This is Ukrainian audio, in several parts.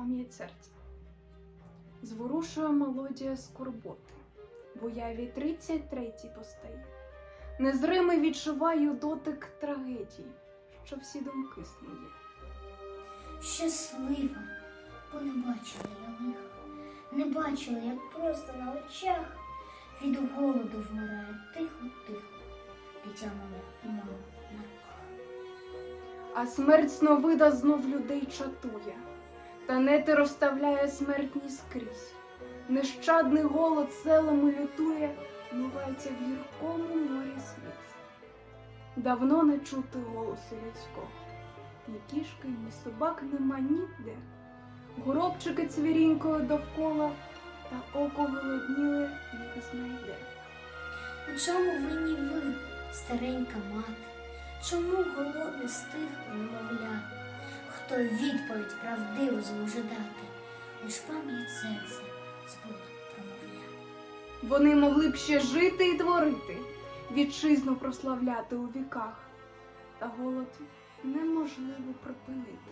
пам'ять серця. Зворушує мелодія скорботи, в уяві 33-й постає. Незримий відчуваю дотик трагедії, що всі думки снує. Щаслива, бо не бачила я лиха, не бачила, як просто на очах від голоду вмирає тихо-тихо, дитя моє мама на руках. А смерть сновида знов людей чатує, та нети розставляє смертні скрізь. Нещадний голод селами лютує, мивається в гіркому морі сліз. Давно не чути голосу людського, ні кішки, ні собак нема ніде. Горобчики цвірінькою довкола, та око голодніле їх знайде. У чому винні ви, старенька мати? Чому голодне стихло немовля? Хто відповідь правдиву зможе дати, лиш пам'ять серця збуде. Вони могли б ще жити і творити, вітчизну прославляти у віках. Та голод неможливо припинити,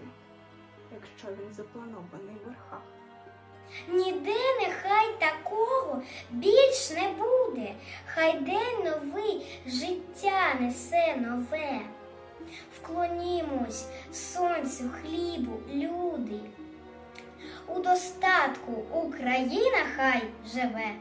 якщо він запланований в верхах. Ніде нехай такого більш не буде, хай день новий життя несе нове. Вклонімось сонцю, хлібу, люди. У достатку Україна хай живе.